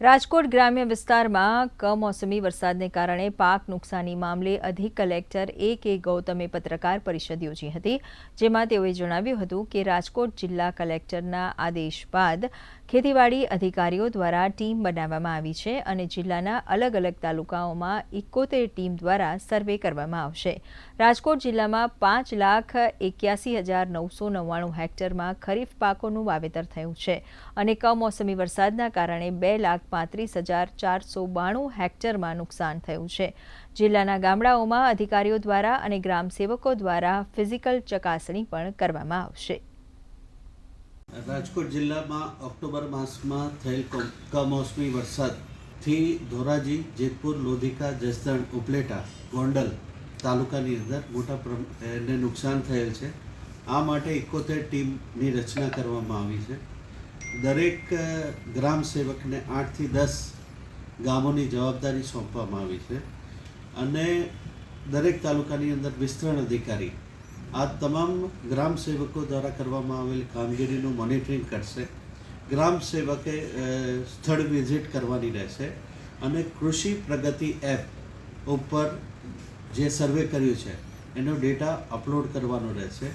રાજકોટ ગ્રામ્ય વિસ્તારમાં કમોસમી વરસાદને કારણે પાક નુકસાની મામલે અધિક કલેક્ટર એ કે ગૌતમે પત્રકાર પરિષદ યોજી હતી, જેમાં તેઓએ જણાવ્યું હતું કે રાજકોટ જિલ્લા કલેક્ટરના આદેશ બાદ ખેતીવાડી અધિકારીઓ દ્વારા ટીમ બનાવવામાં આવી છે અને જિલ્લાના અલગ અલગ તાલુકાઓમાં ઇકોતેર ટીમ દ્વારા સર્વે કરવામાં આવશે. રાજકોટ જિલ્લામાં પાંચ લાખ એક્યાસી હજાર નવસો નવ્વાણું હેક્ટરમાં ખરીફ પાકોનું વાવેતર થયું છે અને કમોસમી વરસાદના કારણે બે લાખ પાંત્રીસ હજાર ચારસો બાણું હેક્ટરમાં નુકસાન થયું છે. જિલ્લાના ગામડાઓમાં અધિકારીઓ દ્વારા અને ગ્રામસેવકો દ્વારા ફિઝિકલ ચકાસણી પણ કરવામાં આવશે. રાજકોટ જિલ્લામાં ઓક્ટોબર માસમાં થયેલ કમોસમી વરસાદથી ધોરાજી, જેતપુર, લોધિકા, જસદણ, ઉપલેટા, ગોંડલ તાલુકાની અંદર મોટા એને નુકસાન થયેલ છે. આ માટે એકોતેર ટીમની રચના કરવામાં આવી છે. દરેક ગ્રામ સેવકને આઠથી દસ ગામોની જવાબદારી સોંપવામાં આવી છે. અને દરેક તાલુકાની અંદર વિસ્તરણ અધિકારી આ તમામ ગ્રામ સેવકો દ્વારા કરવામાં આવેલ કામગીરીનું મોનિટરિંગ કરશે. ગ્રામ સેવકે સ્થળ વિઝિટ કરવાની રહેશે અને કૃષિ પ્રગતિ એપ ઉપર જે સર્વે કર્યું છે, એનો ડેટા અપલોડ કરવાનો રહેશે.